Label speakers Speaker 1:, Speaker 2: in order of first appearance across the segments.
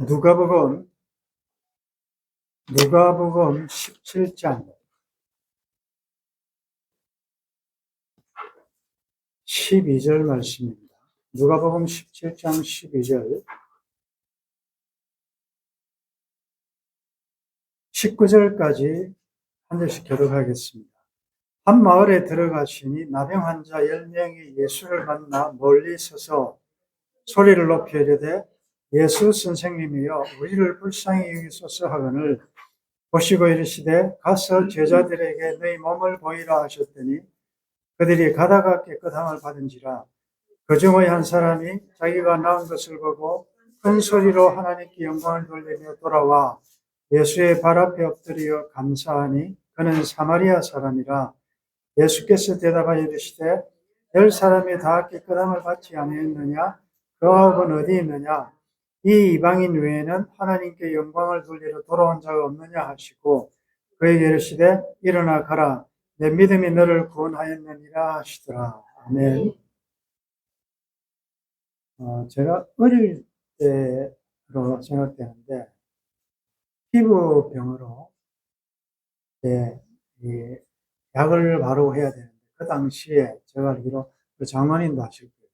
Speaker 1: 누가복음 누가복음 17장 12절 말씀입니다. 누가복음 17장 12절 19절까지 한 절씩 교독하겠습니다. 한 마을에 들어가시니 나병 환자 10명이 예수를 만나 멀리 서서 소리를 높여 이르되 예수 선생님이여 우리를 불쌍히 여기소서 하거늘 보시고 이르시되 가서 제자들에게 너희 몸을 보이라 하셨더니 그들이 가다가 깨끗함을 받은지라. 그 중의 한 사람이 자기가 나은 것을 보고 큰 소리로 하나님께 영광을 돌리며 돌아와 예수의 발 앞에 엎드려 감사하니 그는 사마리아 사람이라. 예수께서 대답하여 이르시되 열 사람이 다 깨끗함을 받지 아니했느냐? 그 아홉은 어디 있느냐 이 이방인 외에는 하나님께 영광을 돌리러 돌아온 자가 없느냐 하시고 그에게 이르시되 일어나 가라. 내 믿음이 너를 구원하였느니라 하시더라. 아멘. 어, 제가 어릴 때로 생각되는데 피부병으로 예, 이 약을 바로 해야 되는데 그 당시에 제가 알기로 그 장로님도 아실 거예요.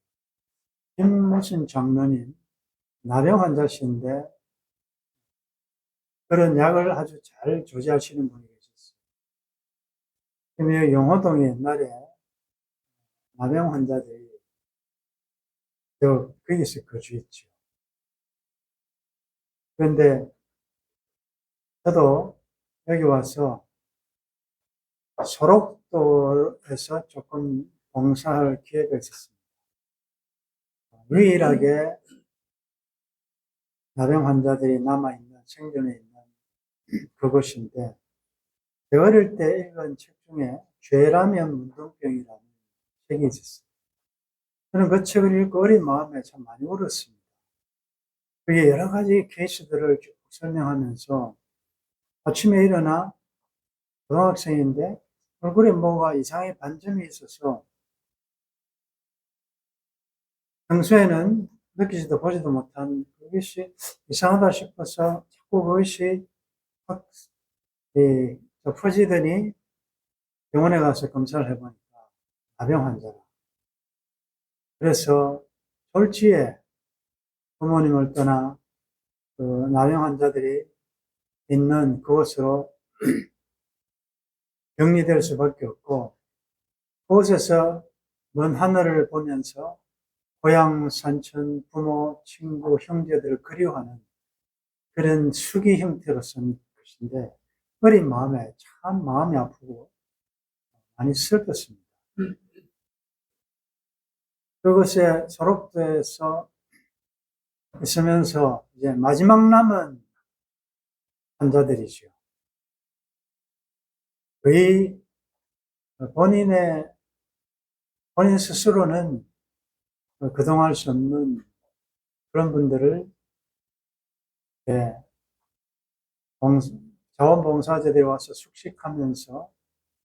Speaker 1: 김무신 장로님 나병 환자신데 그런 약을 아주 잘 조제하시는 분이 계셨어요. 영호동에 옛날에 나병 환자들이 저 거기서 거주했죠. 그런데 저도 여기 와서 소록도에서 조금 봉사할 기회가 있었습니다. 유일하게 나병 환자들이 남아있는 생존해 있는 그곳인데 제가 어릴 때 읽은 책 중에 죄라면 문둥병이라는 책이 있었어요. 저는 그 책을 읽고 어린 마음에 참 많이 울었습니다. 그게 여러 가지 케이스들을 쭉 설명하면서 아침에 일어나 고등학생인데 얼굴에 뭐가 이상의 반점이 있어서 평소에는 느끼지도 보지도 못한 그것이 이상하다 싶어서 자꾸 그것이 확 예, 퍼지더니 병원에 가서 검사를 해보니까 나병 환자라. 그래서 졸지에 부모님을 떠나 그 나병 환자들이 있는 그곳으로 격리될 수밖에 없고 그곳에서 먼 하늘을 보면서 고향, 산천, 부모, 친구, 형제들을 그리워하는 그런 수기 형태로 쓴 것인데 어린 마음에 참 마음이 아프고 많이 슬펐습니다. 그것에 소록도에서 있으면서 이제 마지막 남은 환자들이죠. 거의 본인의, 본인 스스로는 그동안 할수 없는 그런 분들을 예, 자원봉사자들이 와서 숙식하면서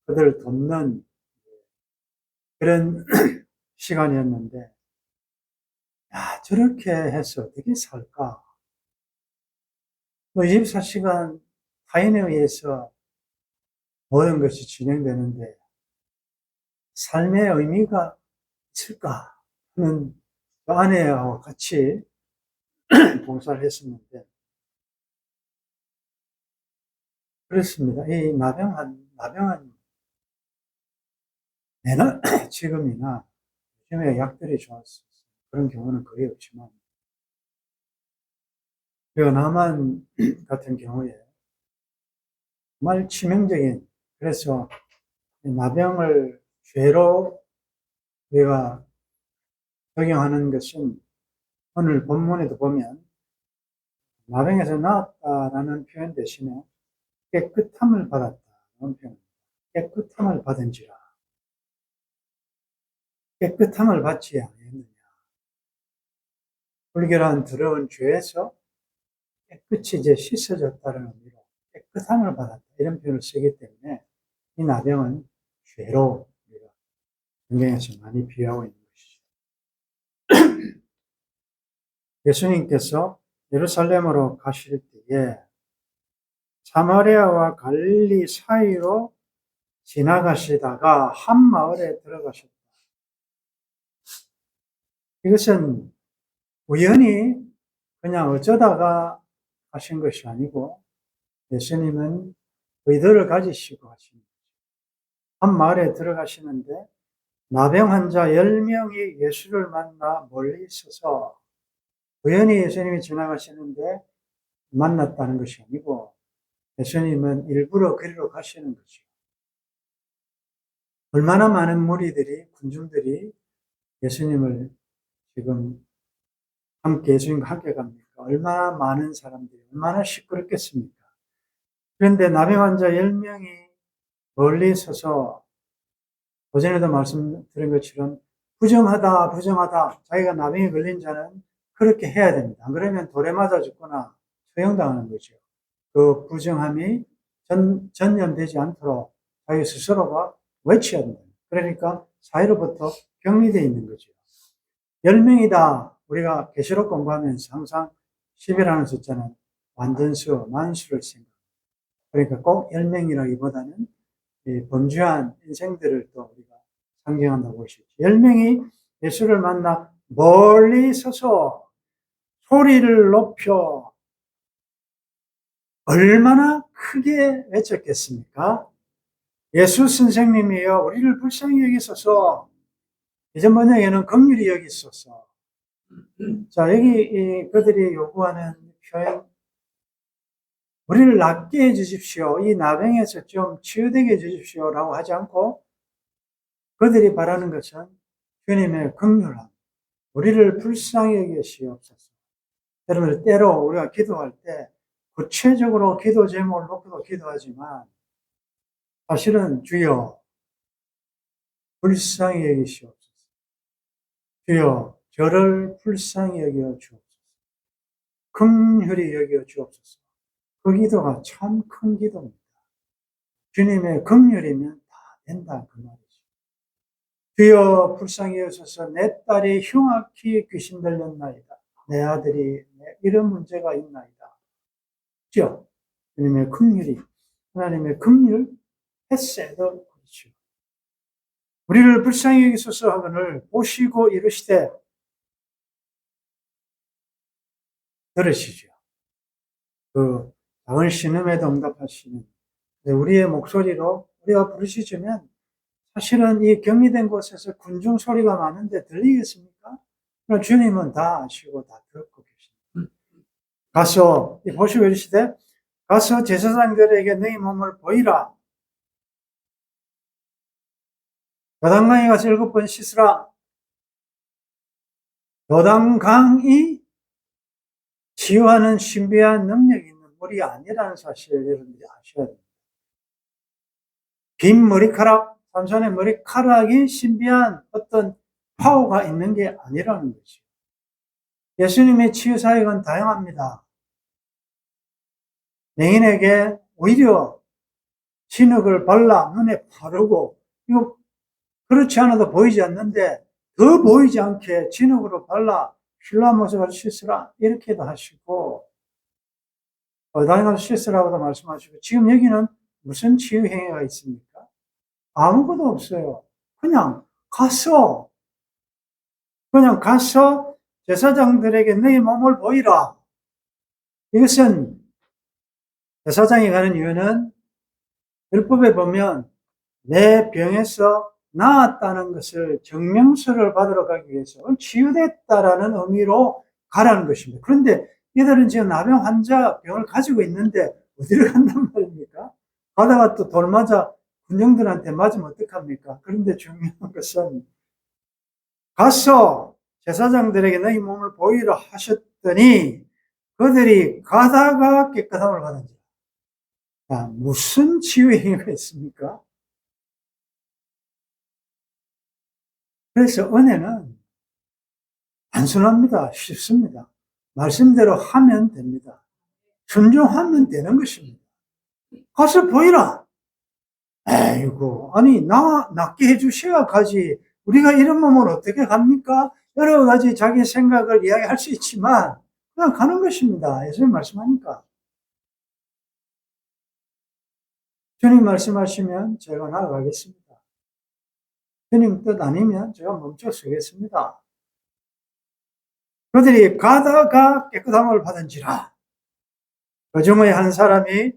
Speaker 1: 그들을 돕는 그런 시간이었는데, 야, 저렇게 해서 어떻게 살까? 뭐 24시간 타인에 의해서 모든 것이 진행되는데 삶의 의미가 있을까 하는 그 아내하고 같이 봉사를 했었는데 그렇습니다. 이 나병한 나병한 내나 지금이나 요즘에 약들이 좋았어요. 그런 경우는 거의 없지만 그 남한 같은 경우에 정말 치명적인 그래서 나병을 죄로 우리가 적용하는 것은 오늘 본문에도 보면 나병에서 나왔다라는 표현 대신에 깨끗함을 받았다는 표현 깨끗함을 받은지라. 깨끗함을 받지 아니했느냐. 불결한 더러운 죄에서 깨끗이 이제 씻어졌다는 의미로 깨끗함을 받았다. 이런 표현을 쓰기 때문에 이 나병은 죄로 우리가 성경에서 많이 비하고 있는 것이죠. 예수님께서 예루살렘으로 가실 때에 사마리아와 갈릴리 사이로 지나가시다가 한 마을에 들어가셨다. 이것은 우연히 그냥 어쩌다가 하신 것이 아니고 예수님은 의도를 가지시고 하신 거죠. 한 마을에 들어가시는데 나병 환자 10명이 예수를 만나 멀리 있어서 우연히 예수님이 지나가시는데 만났다는 것이 아니고 예수님은 일부러 그리로 가시는 거죠. 얼마나 많은 무리들이, 군중들이 예수님을 지금 함께 예수님과 함께 갑니까? 얼마나 많은 사람들이, 얼마나 시끄럽겠습니까? 그런데 나병 환자 10명이 멀리 서서 오전에도 말씀드린 것처럼 부정하다, 부정하다. 자기가 나병에 걸린 자는 그렇게 해야 됩니다. 안 그러면 돌에 맞아 죽거나 처형당하는 거죠. 그 부정함이 전, 전염되지 않도록 자기 스스로가 외쳐야 된다. 그러니까 사회로부터 격리되어 있는 거죠. 10명이다. 우리가 계시록 공부하면서 항상 10이라는 숫자는 완전수, 만수를 생각. 그러니까 꼭 10명이라기보다는 범주한 인생들을 또 우리가 상징한다고 보시죠. 10명이 예수를 만나 멀리 서서 소리를 높여 얼마나 크게 외쳤겠습니까? 예수 선생님이여 우리를 불쌍히 여기소서. 이전 번역에는 긍휼히 여기소서. 자 여기 그들이 요구하는 표현. 우리를 낫게 해주십시오. 이 나병에서 좀 치유되게 해주십시오 라고 하지 않고 그들이 바라는 것은 주님의 긍휼함. 우리를 불쌍히 여기시옵소서 여러분 때로 우리가 기도할 때 구체적으로 기도 제목을 놓고도 기도하지만 사실은 주여 불쌍히 여기시옵소서. 주여 저를 불쌍히 여겨 주옵소서. 긍휼히 여겨 주옵소서. 그 기도가 참 큰 기도입니다. 주님의 긍휼이면 다 된다 그 말이죠. 주여 불쌍히 여소서 내 딸이 흉악히 귀신 들렸나이다. 내 아들이 이런 문제가 있나이다. 죠 주님의 긍휼이 하나님의 긍휼 했어도 그렇죠. 우리를 불쌍히 여기소서 하거늘 보시고 이르시되 들으시죠. 그 작은 신음에도 응답하시는 우리의 목소리로 우리가 부르시면 사실은 이 격리된 곳에서 군중 소리가 많은데 들리겠습니까? 주님은 다 아시고 다 듣고 계십니다. 가서 보시고 이르시되 가서 제사장들에게 너희 몸을 보이라 요단강에 가서 일곱 번 씻으라. 요단강이 치유하는 신비한 능력이 있는 물이 아니라는 사실을 여러분들이 아셔야 됩니다. 빈 머리카락, 삼손의 머리카락이 신비한 어떤 파워가 있는 게 아니라는 거죠. 예수님의 치유 사역은 다양합니다. 맹인에게 오히려 진흙을 발라 눈에 바르고 이거 그렇지 않아도 보이지 않는데 더 보이지 않게 진흙으로 발라 모습을 씻으라 이렇게도 하시고 다양한 씻으라고도 말씀하시고 지금 여기는 무슨 치유 행위가 있습니까? 아무것도 없어요. 그냥 가서 그냥 가서 제사장들에게 너희 몸을 보이라. 이것은 제사장이 가는 이유는 율법에 보면 내 병에서 나았다는 것을 증명서를 받으러 가기 위해서 치유됐다라는 의미로 가라는 것입니다. 그런데 이들은 지금 나병 환자 병을 가지고 있는데 어디를 간단 말입니까? 가다가 또 돌 맞아 군정들한테 맞으면 어떡합니까? 그런데 중요한 것은 가서 제사장들에게 너희 몸을 보이라 하셨더니 그들이 가다가 깨끗함을 받은지. 아, 무슨 치유 행위가 있습니까? 그래서 은혜는 단순합니다. 쉽습니다. 말씀대로 하면 됩니다. 순종하면 되는 것입니다. 가서 보이라. 에이고, 아니, 나, 낫게 해주셔야 가지. 우리가 이런 몸을 어떻게 갑니까? 여러 가지 자기 생각을 이야기할 수 있지만, 그냥 가는 것입니다. 예수님 말씀하니까. 주님 말씀하시면 제가 나아가겠습니다. 주님 뜻 아니면 제가 멈춰 서겠습니다. 그들이 가다가 깨끗함을 받은지라. 그 중에 한 사람이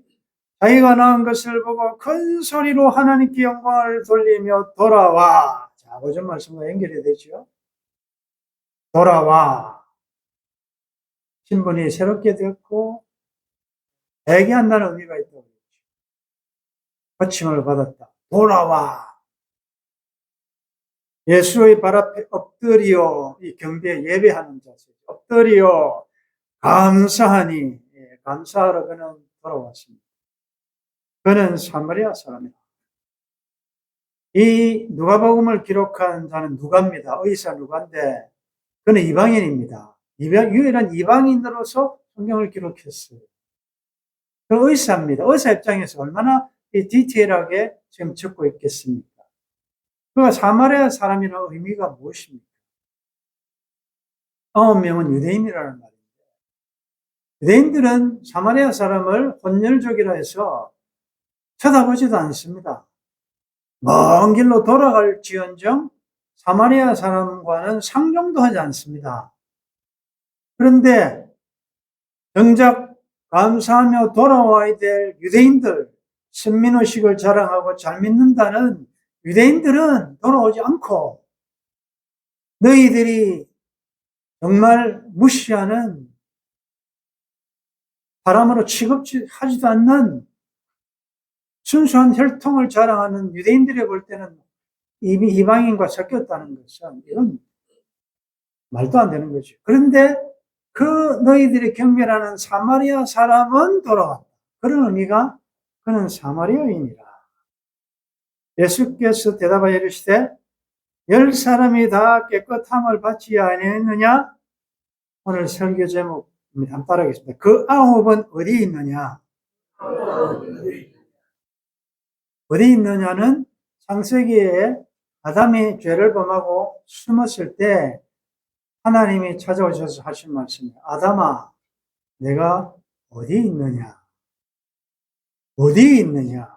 Speaker 1: 자기가 낳은 것을 보고 큰 소리로 하나님께 영광을 돌리며 돌아와. 자, 오전 말씀과 연결이 되죠. 돌아와. 신분이 새롭게 되었고, 대기한다는 의미가 있다고 그랬죠. 거침을 받았다. 돌아와. 예수의 발 앞에 엎드리어, 이 경배에 예배하는 자세. 엎드리어, 감사하니, 예, 감사하러 그는 돌아왔습니다. 그는 사마리아 사람이다. 이 누가복음을 기록한 자는 누가입니다. 의사 누가인데 그는 이방인입니다. 이방, 유일한 이방인으로서 성경을 기록했어요. 그 의사입니다. 의사 입장에서 얼마나 이 디테일하게 지금 적고 있겠습니까? 그가 사마리아 사람이라는 의미가 무엇입니까? 아홉 명은 유대인이라는 말입니다. 유대인들은 사마리아 사람을 혼혈족이라 해서 쳐다보지도 않습니다. 먼 길로 돌아갈 지언정 사마리아 사람과는 상종도 하지 않습니다. 그런데 정작 감사하며 돌아와야 될 유대인들, 선민의식을 자랑하고 잘 믿는다는 유대인들은 돌아오지 않고 너희들이 정말 무시하는 사람으로 취급하지도 않는 순수한 혈통을 자랑하는 유대인들이 볼 때는 이미 이방인과 섞였다는 것은 이건 말도 안 되는 거죠. 그런데 그 너희들이 경멸하는 사마리아 사람은 돌아왔다. 그런 의미가 그는 사마리아인이라. 예수께서 대답하여 이르시되 열 사람이 다 깨끗함을 받지 아니했느냐? 오늘 설교 제목입니다. 따라하겠습니다. 그 아홉은 어디 있느냐? 어디 있느냐는 창세기에 아담이 죄를 범하고 숨었을 때 하나님이 찾아오셔서 하신 말씀이에요. 아담아, 내가 어디 있느냐? 어디 있느냐?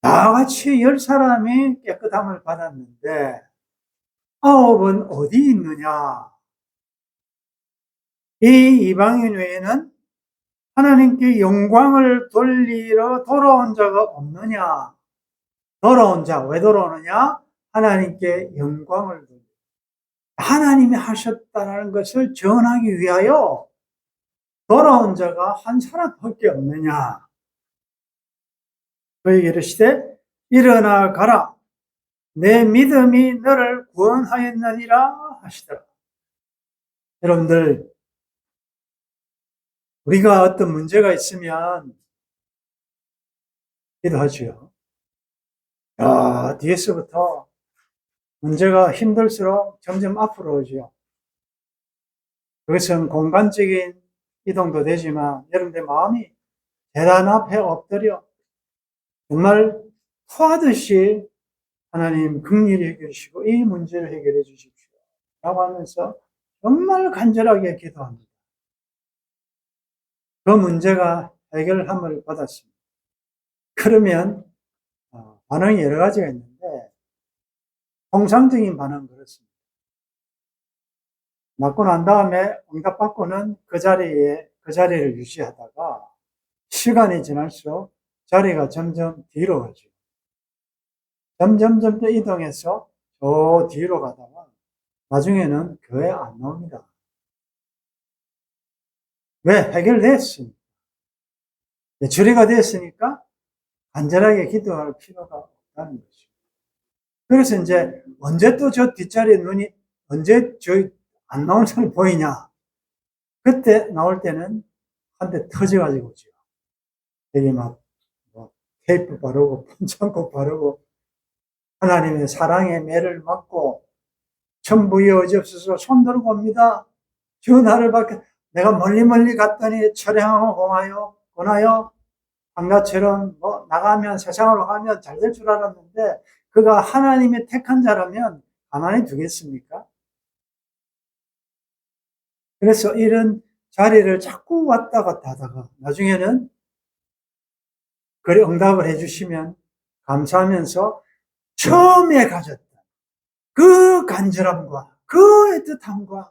Speaker 1: 다같이 열 사람이 깨끗함을 받았는데 아홉은 어디 있느냐? 이 이방인 외에는 하나님께 영광을 돌리러 돌아온 자가 없느냐? 돌아온 자, 왜 돌아오느냐? 하나님께 영광을 돌리 하나님이 하셨다는 것을 전하기 위하여 돌아온 자가 한 사람밖에 없느냐? 그에게 이르시되 일어나 가라. 내 믿음이 너를 구원하였느니라 하시더라. 여러분들 우리가 어떤 문제가 있으면 기도하지요. 야, 뒤에서부터 문제가 힘들수록 점점 앞으로 오지요. 그것은 공간적인 이동도 되지만 여러분들 마음이 대단 앞에 엎드려 정말 토하듯이 하나님 극률히 해결하시고 이 문제를 해결해 주십시오. 라고 하면서 정말 간절하게 기도합니다. 그 문제가 해결함을 받았습니다. 그러면 어, 반응이 여러 가지가 있는데 통상적인 반응은 그렇습니다. 맞고 난 다음에 응답받고는 그 자리에 그 자리를 유지하다가 시간이 지날수록 자리가 점점 뒤로 가죠. 점점 점점 이동해서 저 뒤로 가다가 나중에는 교회 안 나옵니다. 왜? 해결됐으니까. 처리가 됐으니까 간절하게 기도할 필요가 없다는 거죠. 그래서 이제 언제 또 저 뒷자리에 눈이 언제 저 안 나온 사람이 보이냐? 그때 나올 때는 한 대 터져가지고 오죠. 되게 막, 뭐, 테이프 바르고, punch한코 바르고, 하나님의 사랑의 매를 맞고, 천부에 어지 없어서 손 들고 옵니다. 전화를 받게, 내가 멀리 멀리 갔더니 철행하고 공하여, 권하여, 방가처럼 뭐 나가면 세상으로 가면 잘 될 줄 알았는데 그가 하나님의 택한 자라면 가만히 두겠습니까? 그래서 이런 자리를 자꾸 왔다 갔다 하다가 나중에는 그래 응답을 해주시면 감사하면서 처음에 가졌던 그 간절함과 그 애틋함과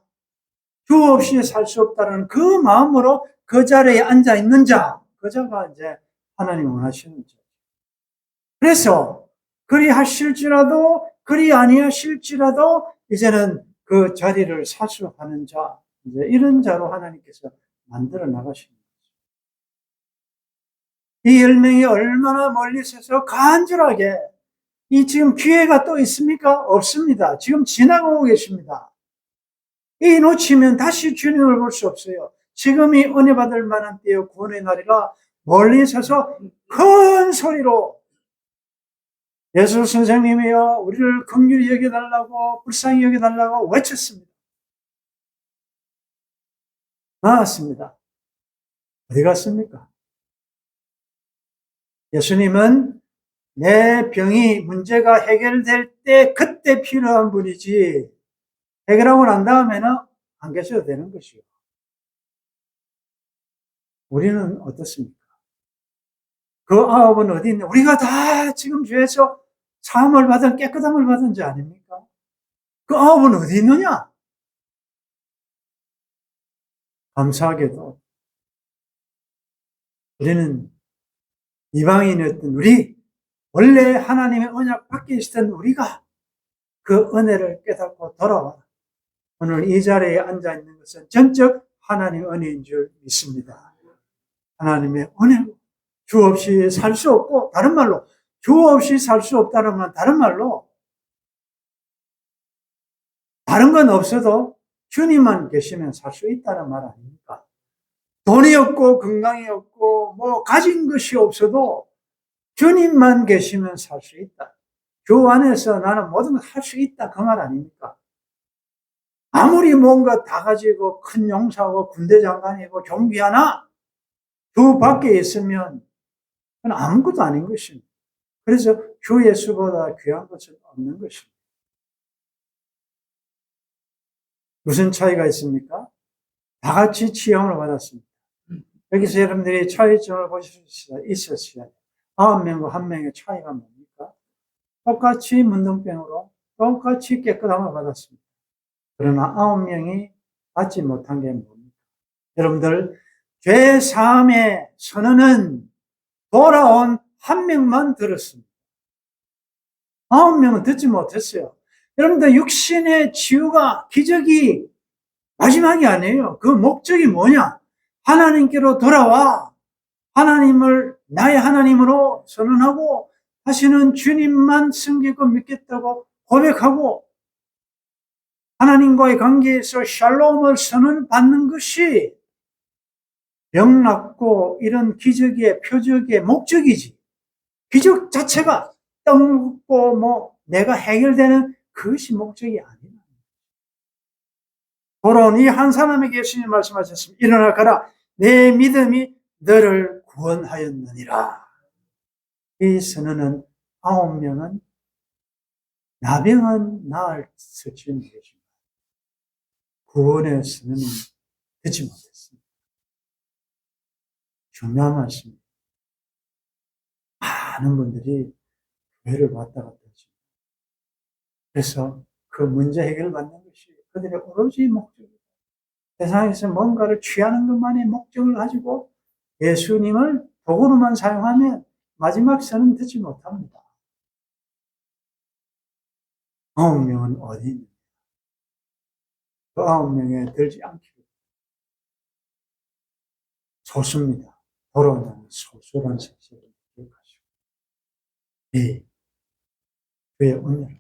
Speaker 1: 주 없이 살 수 없다는 그 마음으로 그 자리에 앉아 있는 자, 그 자가 이제 하나님 원하시는 자. 그래서 그리 하실지라도 그리 아니하실지라도 이제는 그 자리를 사수하는 자, 이제 이런 자로 하나님께서 만들어 거죠. 이 열명이 얼마나 멀리 있어서 간절하게 이 지금 기회가 또 있습니까? 없습니다. 지금 지나가고 계십니다. 이 놓치면 다시 주님을 볼 수 없어요. 지금이 은혜 받을 만한 때요 구원의 날이라 멀리 서서 큰 소리로 예수 선생님이여 우리를 긍휼히 여겨달라고 불쌍히 여겨달라고 외쳤습니다. 나왔습니다. 어디 갔습니까? 예수님은 내 병이 문제가 해결될 때 그때 필요한 분이지 해결하고 난 다음에는 안 계셔도 되는 것이요. 우리는 어떻습니까? 그 아홉은 어디 있냐? 우리가 다 지금 죄에서 사함을 받은 깨끗함을 받은 자 아닙니까? 그 아홉은 어디 있느냐? 감사하게도 우리는 이방인이었던 우리 원래 하나님의 언약 밖에 있었던 우리가 그 은혜를 깨닫고 돌아와 오늘 이 자리에 앉아 있는 것은 전적 하나님의 은혜인 줄 믿습니다. 하나님의 은혜로 주 없이 살 수 없고 다른 말로 주 없이 살 수 없다는 건 다른 말로 다른 건 없어도 주님만 계시면 살 수 있다는 말 아닙니까? 돈이 없고 건강이 없고 뭐 가진 것이 없어도 주님만 계시면 살 수 있다. 주 안에서 나는 모든 걸 할 수 있다. 그 말 아닙니까? 아무리 뭔가 다 가지고 큰 용사고 군대 장관이고 종기 하나 주 밖에 있으면 그건 아무것도 아닌 것입니다. 그래서 주 예수보다 귀한 것은 없는 것입니다. 무슨 차이가 있습니까? 다 같이 치형을 받았습니다. 여기서 여러분들이 차이점을 보실 수 있었어요. 아홉 명과 한 명의 차이가 뭡니까? 똑같이 문둥병으로 똑같이 깨끗함을 받았습니다. 그러나 아홉 명이 받지 못한 게 뭡니까? 여러분들, 죄 사함의 선언은 돌아온 한 명만 들었습니다. 아홉 명은 듣지 못했어요. 여러분들, 육신의 치유가 기적이 마지막이 아니에요. 그 목적이 뭐냐? 하나님께로 돌아와 하나님을 나의 하나님으로 선언하고 하시는 주님만 섬기고 믿겠다고 고백하고 하나님과의 관계에서 샬롬을 선언받는 것이 병났고 이런 기적의 표적의 목적이지. 기적 자체가 떡 먹고 뭐 내가 해결되는 그것이 목적이 아니다. 돌아온 이한 사람에게 예수님 말씀하셨습니다. 일어나 가라. 내 믿음이 너를 구원하였느니라. 이 선언은 아홉 명은 나병은 나을 서치는 것입니다. 선언은 듣지 못했습니다. 중요한 말씀입니다. 많은 분들이 교회를 왔다 갔다 하죠. 그래서 그 문제 해결을 받는 것이 그들의 오로지 목적입니다. 세상에서 뭔가를 취하는 것만의 목적을 가지고 예수님을 도구로만 사용하면 마지막 선은 듣지 못합니다. 아홉 명은 어디 있 느냐? 그 아홉 명에 들지 않기로. 소수입니다. 돌아오는 소수란 사실을 기억하시고. 예. 그의 은혜로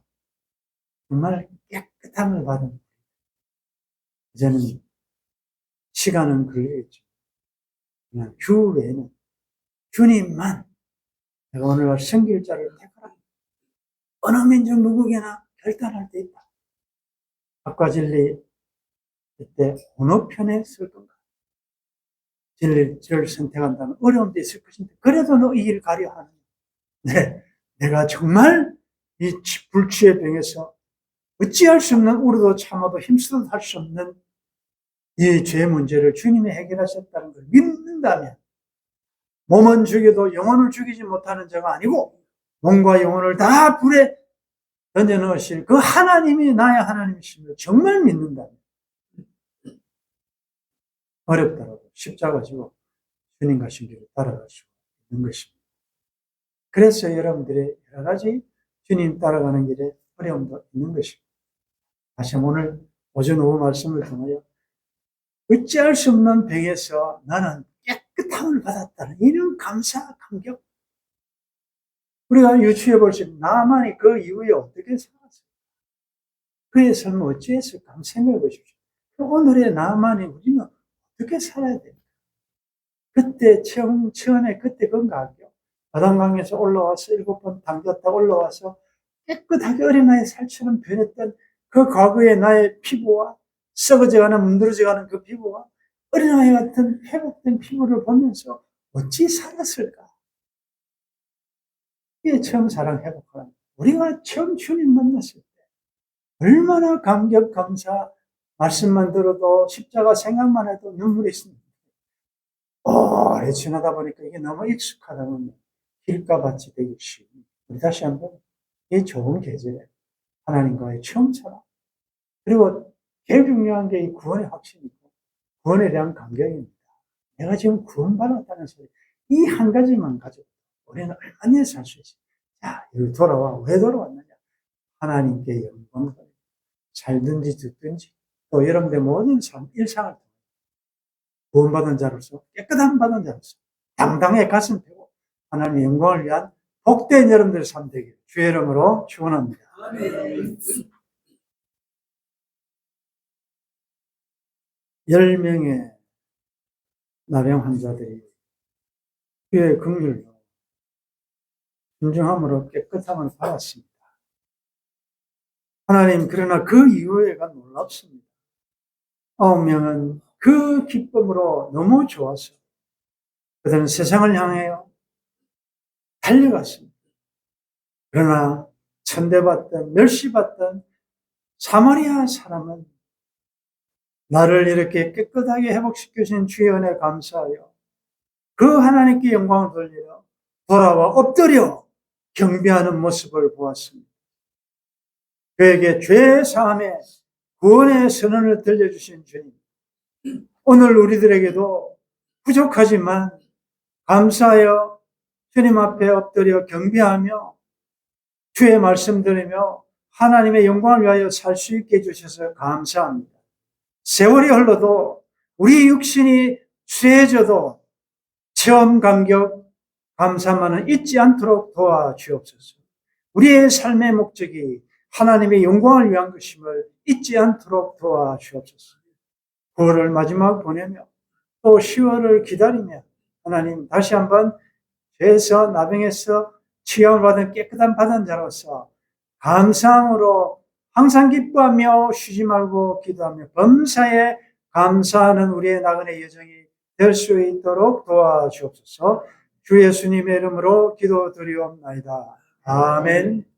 Speaker 1: 정말 깨끗함을 받은 이제는 시간은 걸리겠죠. 그냥 주 외에는 주님만 내가 오늘날 성길자를 택하라. 어느 민족 누구에게나 결단할 때 있다. 아까 진리 그때 어느 편에 설 건가? 진리를 선택한다면 어려움도 있을 것인데 그래도 너이길 가려 하는 네, 내가 정말 이 불치의 병에서 어찌할 수 없는 우리도 참아도 힘쓰도 할수 없는 이 죄 문제를 주님이 해결하셨다는 걸 믿는다면 몸은 죽여도 영혼을 죽이지 못하는 자가 아니고 몸과 영혼을 다 불에 던져 넣으실 그 하나님이 나의 하나님이심을 정말 믿는다면 어렵더라도 십자가 지고 주님과 신기를 따라갈 수 있는 것입니다. 그래서 여러분들의 여러 가지 주님 따라가는 길에 어려움도 있는 것입니다. 다시 오늘 오전 오후 말씀을 통하여 어찌할 수 없는 벽에서 나는 깨끗함을 받았다는 이런 감사, 감격. 우리가 유추해 볼 수 있는 나만이 그 이후에 어떻게 살았을까? 그의 삶을 어찌했을까? 한번 생각해 보십시오. 그 오늘의 나만이 우리는 어떻게 살아야 됩니까? 그때 처음, 처음에 그때 건강하죠. 바닷강에서 올라와서 일곱 번 당겼다 올라와서 깨끗하게 어린아이 살처럼 변했던 그 과거의 나의 피부와 썩어져가는 문드러져가는 그 피부와 어린아이 같은 회복된 피부를 보면서 어찌 살았을까? 이게 처음 사랑 회복하는 우리가 처음 주님 만났을 때 얼마나 감격 감사 말씀만 들어도 십자가 생각만 해도 눈물이 있습니다. 오래 지나다 보니까 이게 너무 익숙하다 보면 길가밭이 되기 쉬워. 우리 다시 한번 이 좋은 계절에 하나님과의 처음처럼 그리고 제일 중요한 게 이 구원의 확신이고 구원에 대한 감격입니다. 내가 지금 구원받았다는 소리 이 한 가지만 가지고 우리는 얼마나 살수 있어요. 자, 여기 돌아와. 왜 돌아왔느냐? 하나님께 영광을 살든지 죽든지 또 여러분의 모든 삶, 일상을 통해 구원받은 자로서 깨끗한 받은 자로서 당당히 가슴 펴고 하나님의 영광을 위한 복된 여러분들의 삶 되길 주의 이름으로 축원합니다. 열 명의 나병 환자들이 주의 긍휼로 순종함으로 깨끗함을 받았습니다. 하나님 그러나 그 이후에가 놀랍습니다. 아홉 명은 그 기쁨으로 너무 좋아서 그들은 세상을 향하여 달려갔습니다. 그러나 천대받던 멸시받던 사마리아 사람은 나를 이렇게 깨끗하게 회복시켜주신 주의 은혜 감사하여 그 하나님께 영광을 돌리며 돌아와 엎드려 경배하는 모습을 보았습니다. 그에게 죄 사함의 구원의 선언을 들려주신 주님. 오늘 우리들에게도 부족하지만 감사하여 주님 앞에 엎드려 경배하며 주의 말씀 들으며 하나님의 영광을 위하여 살 수 있게 해주셔서 감사합니다. 세월이 흘러도 우리 육신이 쇠해져도 체험 감격 감사만은 잊지 않도록 도와주옵소서. 우리의 삶의 목적이 하나님의 영광을 위한 것임을 잊지 않도록 도와주옵소서. 9월을 마지막 보내며 또 10월을 기다리며 하나님 다시 한번 죄에서 나병에서 치유을 받은 깨끗한 받은 자로서 감사함으로 항상 기뻐하며 쉬지 말고 기도하며 범사에 감사하는 우리의 나그네 여정이 될 수 있도록 도와주옵소서 주 예수님의 이름으로 기도드리옵나이다. 아멘.